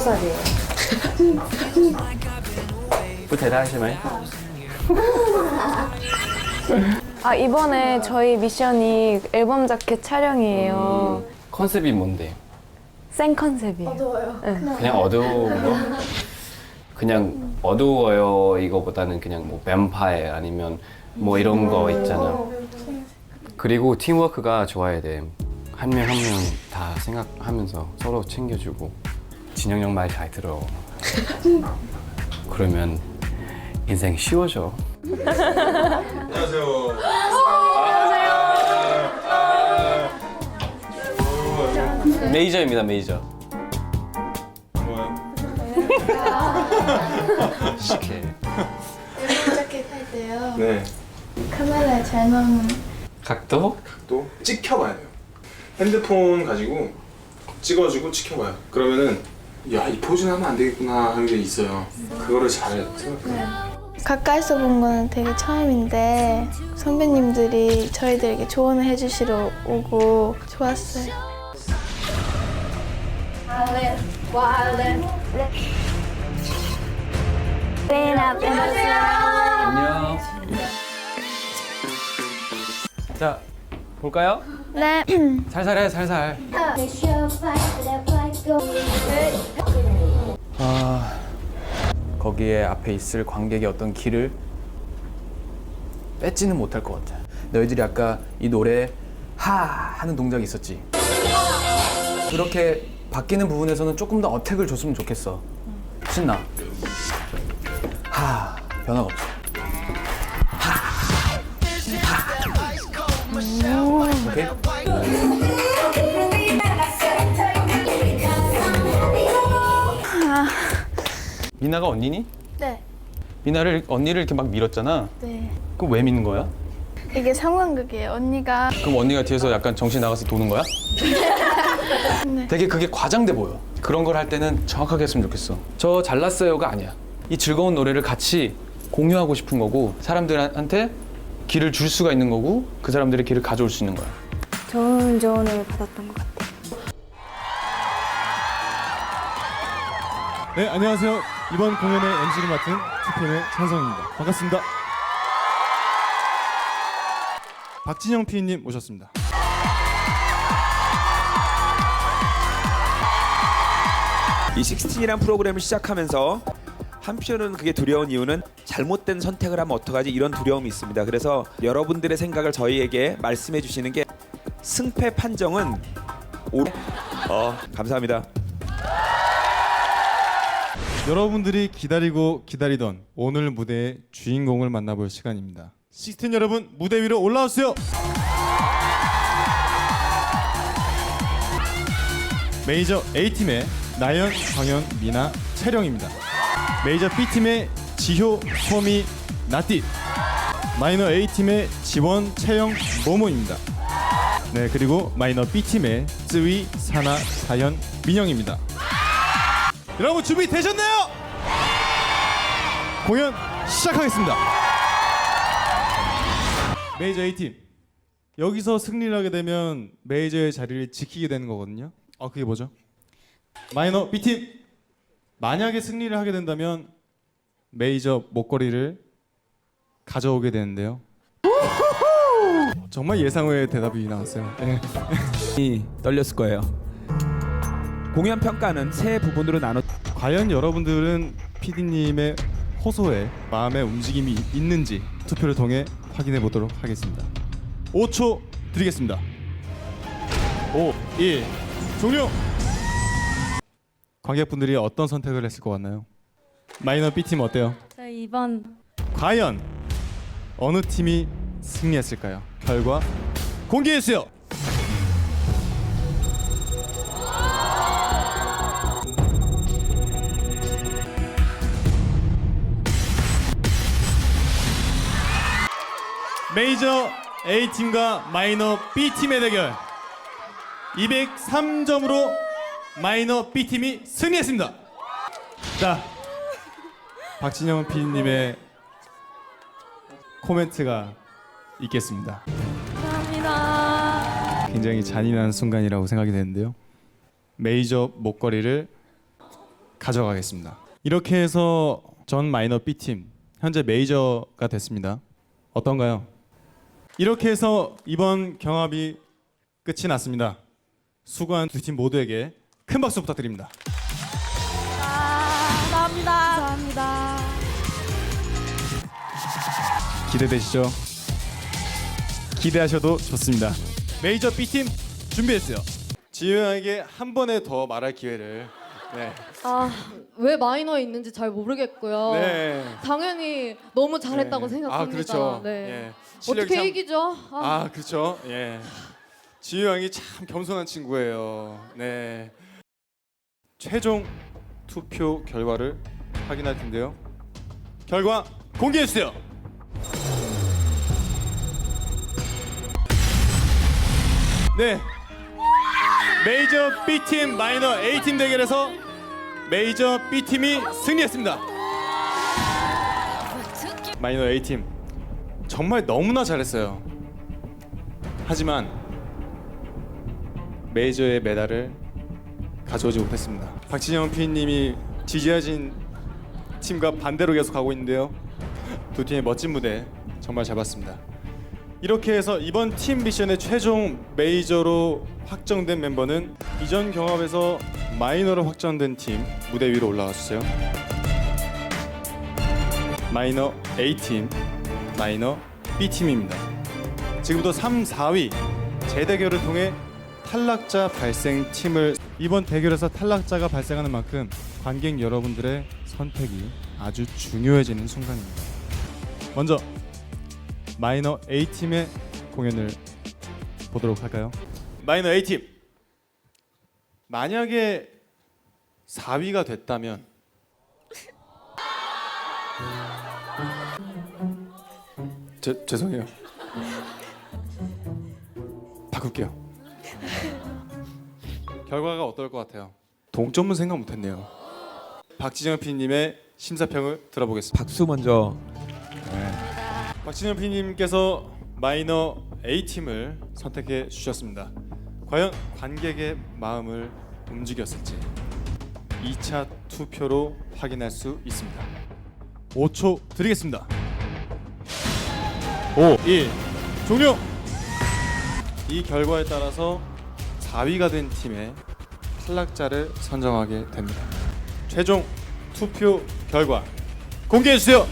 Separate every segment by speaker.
Speaker 1: 살이에요.
Speaker 2: 뭐 대단하시네.
Speaker 3: 아 이번에 저희 미션이 앨범 자켓 촬영이에요.
Speaker 2: 음, 컨셉이 뭔데?
Speaker 3: 생 컨셉이에요. 더워요. 네.
Speaker 2: 그냥 어두운 거? 그냥 어두워요 이거보다는 그냥 뭐 뱀파이어 아니면 뭐 이런 거 있잖아. 그리고 팀워크가 좋아야 돼. 한 명 한 명 다 생각하면서 서로 챙겨주고 진영 형 말 잘 들어. 그러면 인생 쉬워져.
Speaker 4: 안녕하세요.
Speaker 2: 메이저입니다 메이저.
Speaker 4: 좋아요.
Speaker 2: 시케.
Speaker 5: 자켓 할 때요.
Speaker 4: 네.
Speaker 5: 카메라에 잘 나오는
Speaker 2: 각도?
Speaker 4: 또 찍혀봐야 돼요. 핸드폰 가지고 찍어주고 찍혀봐요. 그러면은 야 이 포즈는 하면 안 되겠구나 하는 게 있어요. 그거를 잘 생각해요.
Speaker 5: 가까이서 본 거는 되게 처음인데 선배님들이 저희들에게 조언을 해주시러 오고 좋았어요.
Speaker 2: 안녕. 자 볼까요?
Speaker 5: 네.
Speaker 2: 살살 해 살살. 아 거기에 앞에 있을 관객의 어떤 길을 뺏지는 못할 것 같아. 너희들이 아까 이 노래 하 하는 동작이 있었지. 그렇게 바뀌는 부분에서는 조금 더 어택을 줬으면 좋겠어. 신나. 하 변화가 없어. 하. 오케이. 미나가 언니니?
Speaker 5: 네.
Speaker 2: 미나를 언니를 이렇게 막 밀었잖아.
Speaker 5: 네.
Speaker 2: 그럼 왜 미는 거야?
Speaker 5: 이게 상황극이에요. 언니가
Speaker 2: 그럼 언니가 뒤에서 약간 정신 나가서 도는 거야?
Speaker 5: 네.
Speaker 2: 되게 그게 과장돼 보여. 그런 걸 할 때는 정확하게 했으면 좋겠어. 저 잘났어요가 아니야. 이 즐거운 노래를 같이 공유하고 싶은 거고 사람들한테 길을 줄 수가 있는 거고 그 사람들의 길을 가져올 수 있는 거야.
Speaker 3: 좋은 조언을 받았던 것 같아요.
Speaker 6: 네, 안녕하세요. 이번 공연의 MC를 맡은 TPM의 찬성입니다. 반갑습니다. 박진영 PD님 모셨습니다.
Speaker 7: 이 식스틴이란 프로그램을 시작하면서 한편은 그게 두려운 이유는 잘못된 선택을 하면 어떡하지 이런 두려움이 있습니다. 그래서 여러분들의 생각을 저희에게 말씀해 주시는 게 승패 판정은 오... 어 감사합니다.
Speaker 6: 여러분들이 기다리고 기다리던 오늘 무대의 주인공을 만나볼 시간입니다. 시스템 여러분 무대 위로 올라오세요. 메이저 A팀의 나연, 광현, 미나, 채령입니다. 메이저 B팀의 지효, 소미, 나띠. 마이너 A팀의 지원, 채영, 모모입니다. 네, 그리고 마이너 B팀의 쯔위, 사나, 다현, 민영입니다. 여러분 준비 되셨나요? 공연 시작하겠습니다. 메이저 A팀 여기서 승리를 하게 되면 메이저의 자리를 지키게 되는 거거든요. 아 그게 뭐죠? 마이너 B팀 만약에 승리를 하게 된다면 메이저 목걸이를 가져오게 되는데요. 정말 예상 외의 대답이 나왔어요. 네.
Speaker 7: 이 떨렸을 거예요. 공연 평가는 세 부분으로 나눠
Speaker 6: 과연 여러분들은 PD님의 호소에 마음의 움직임이 있는지 투표를 통해 확인해 보도록 하겠습니다. 5초 드리겠습니다. 5, 1, 종료! 관객분들이 어떤 선택을 했을 것 같나요? 마이너 B팀 어때요?
Speaker 3: 저희 이번
Speaker 6: 과연 어느 팀이 승리했을까요? 결과 공개해주세요! 메이저 A팀과 마이너 B팀의 대결 203점으로 마이너 B팀이 승리했습니다. 자, 박진영 PD님의 코멘트가 있겠습니다.
Speaker 3: 감사합니다.
Speaker 6: 굉장히 잔인한 순간이라고 생각이 되는데요. 메이저 목걸이를 가져가겠습니다. 이렇게 해서 전 마이너 B팀 현재 메이저가 됐습니다. 어떤가요? 이렇게 해서 이번 경합이 끝이 났습니다. 수고한 두 팀 모두에게 큰 박수 부탁드립니다.
Speaker 3: 감사합니다.
Speaker 6: 기대되시죠? 기대하셔도 좋습니다. 메이저 B팀 준비했어요. 지효양에게 한 번에 더 말할 기회를. 네.
Speaker 1: 아, 왜 마이너에 있는지 잘 모르겠고요.
Speaker 6: 네.
Speaker 1: 당연히 너무 잘했다고
Speaker 6: 네.
Speaker 1: 생각합니다.
Speaker 6: 아 그렇죠.
Speaker 1: 네.
Speaker 6: 예. 실력이
Speaker 1: 어떻게
Speaker 6: 참-
Speaker 1: 이기죠? 아,
Speaker 6: 아 그렇죠. 예. 지효 양이 참 겸손한 친구예요. 네. 최종 투표 결과를 확인할 텐데요. 결과 공개해 주세요. 네. 메이저 B팀 마이너 A팀 대결에서 메이저 B팀이 승리했습니다. 마이너 A팀 정말 너무나 잘했어요. 하지만 메이저의 메달을 가져오지 못했습니다. 박진영 PD님이 지지하신 팀과 반대로 계속 가고 있는데요. 두 팀의 멋진 무대 정말 잘 봤습니다. 이렇게 해서 이번 팀 미션의 최종 메이저로 확정된 멤버는 이전 경합에서 마이너로 확정된 팀 무대 위로 올라와 주세요. 마이너 A팀, 마이너 B팀입니다. 지금부터 3, 4위 재대결을 통해 탈락자 발생 팀을 이번 대결에서 탈락자가 발생하는 만큼 관객 여러분들의 선택이 아주 중요해지는 순간입니다. 먼저 마이너 A 팀의 공연을 보도록 할까요? 마이너 A 팀 만약에 4위가 됐다면 제, 죄송해요. 바꿀게요. 결과가 어떨 것 같아요? 동점은 생각 못했네요. 박지정 PD님의 심사평을 들어보겠습니다.
Speaker 7: 박수 먼저.
Speaker 6: 박진영 PD님께서 마이너 A 팀을 선택해 주셨습니다. 과연 관객의 마음을 움직였을지 2차 투표로 확인할 수 있습니다. 5초 드리겠습니다. 5, 1, 종료. 이 결과에 따라서 4위가 된 팀의 탈락자를 선정하게 됩니다. 최종 투표 결과 공개해 주세요.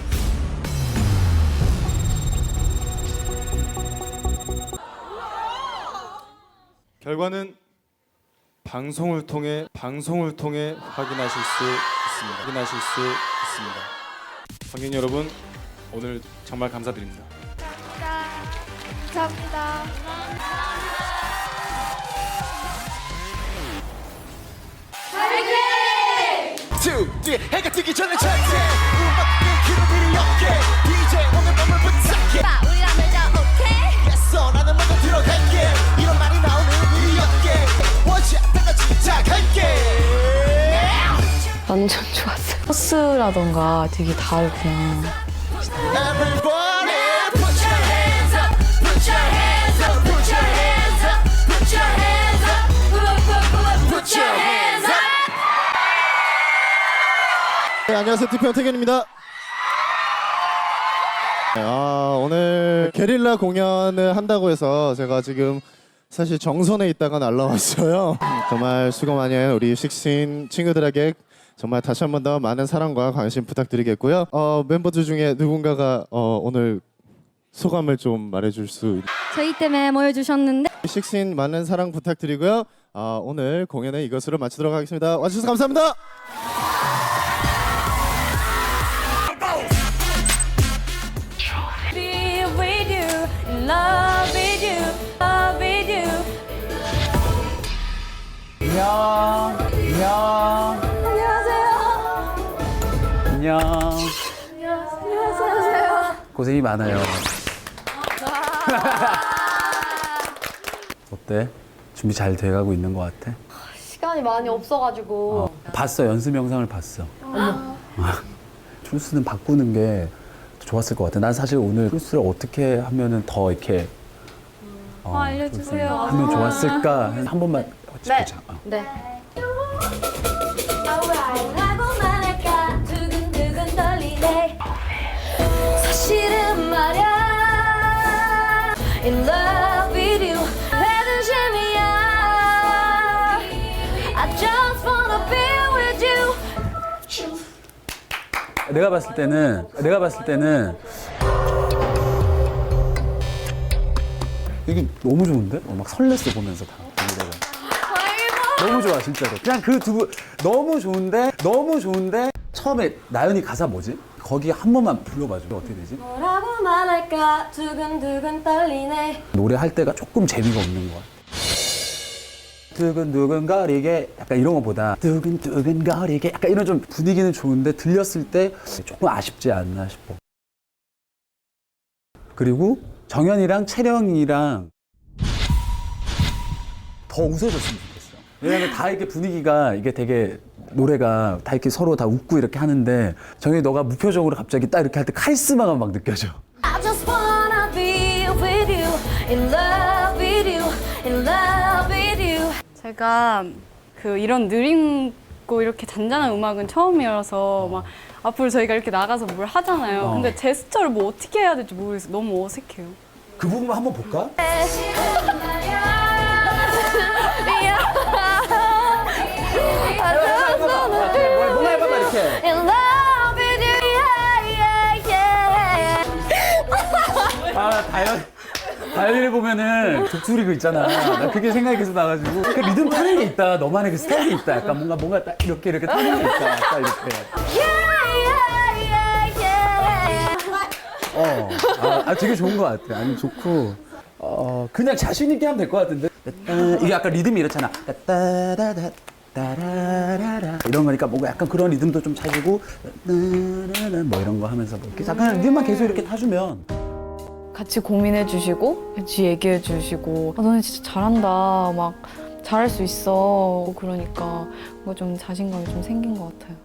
Speaker 6: 결과는 방송을 통해 방송을 통해 확인하실 수 있습니다. 확인하실 수 있습니다. 관객 여러분 오늘 정말 감사드립니다.
Speaker 5: 감사합니다.
Speaker 8: two, three, 해가 뜨기 전에 절대 음악 끊기는 일이 없게
Speaker 3: 코스라던가 되게 다르구나.
Speaker 9: 네, 안녕하세요. TPO 태균입니다. 네, 아, 오늘 게릴라 공연을 한다고 해서 제가 지금 사실 정선에 있다가 날라왔어요. 정말 수고 많이 한 우리 식신 친구들에게 정말 다시 한 번 더 많은 사랑과 관심 부탁드리겠고요. 어, 멤버들 중에 누군가가 어, 오늘 소감을 좀 말해줄 수
Speaker 3: 저희 때문에 모여주셨는데
Speaker 9: 식신 많은 사랑 부탁드리고요. 아, 오늘 공연은 이것으로 마치도록 하겠습니다. 와주셔서 감사합니다.
Speaker 3: Be with you, in love with you, love with you.
Speaker 10: 안녕. 고생이 많아요. 어때? 준비 잘 돼가고 있는 것 같아?
Speaker 1: 시간이 많이 없어가지고
Speaker 10: 봤어 연습 영상을 봤어. tru스는 바꾸는 게 좋았을 것 같아. 난 사실 오늘 tru스를 어떻게 하면은 더 이렇게 어,
Speaker 3: 알려주세요.
Speaker 10: 하면 좋았을까? 한 번만
Speaker 3: 네.
Speaker 10: 보자. 어.
Speaker 3: 네.
Speaker 5: 떨리네 사실은 말야 In love with you 배등심이야 I just wanna be with you
Speaker 10: 내가 봤을 때는 내가 봤을 때는 이게 너무 좋은데? 어, 막 설렜어 보면서 다. 보다가. 너무 좋아 진짜로. 그냥 그 두 분 너무 좋은데 너무 좋은데 처음에 나연이 가사 뭐지? 거기 한 번만 불러봐줘. 어떻게 되지?
Speaker 5: 뭐라고 말할까 두근두근 떨리네
Speaker 10: 노래할 때가 조금 재미가 없는 거야. 두근두근거리게 약간 이런 거보다 두근두근거리게 약간 이런 좀 분위기는 좋은데 들렸을 때 조금 아쉽지 않나 싶어. 그리고 정현이랑 채령이랑 더 웃어줬으면 좋겠어. 왜냐면 다 이렇게 분위기가 이게 되게 노래가 다 이렇게 서로 다 웃고 이렇게 하는데 정현이 너가 무표정으로 갑자기 딱 이렇게 할 때 카리스마가 막 느껴져.
Speaker 5: I just wanna be with you In love with you In love with you
Speaker 3: 제가 그 이런 느림고 이렇게 잔잔한 음악은 처음이어서 막 앞으로 저희가 이렇게 나가서 뭘 하잖아요.
Speaker 10: 어.
Speaker 3: 근데 제스처를 뭐 어떻게 해야 될지 모르겠어요. 너무 어색해요.
Speaker 10: 그 부분 한번 볼까? 다현 다현이를 보면은 독수리 그 있잖아. 나 그게 생각이 계속 나가지고 그 리듬 타는 게 있다. 너만의 그 스타일이 있다. 약간 뭔가 뭔가 딱 이렇게 이렇게 타는 게 있다. 딱 이렇게. 어. 아, 아, 되게 좋은 것 같아. 아니 좋고. 어 그냥 자신 있게 하면 될 것 같은데. 따- 이게 약간 리듬이 이렇잖아. 따라라라 이런 거니까 뭔가 약간 그런 리듬도 좀 찾고 뭐 이런 거 하면서 뭐 이렇게 잠깐 리듬만 계속 이렇게 타주면
Speaker 3: 같이 고민해 주시고 같이 얘기해 주시고 아, 너네 진짜 잘한다 막 잘할 수 있어 그러니까 뭔가 좀 자신감이 좀 생긴 것 같아요.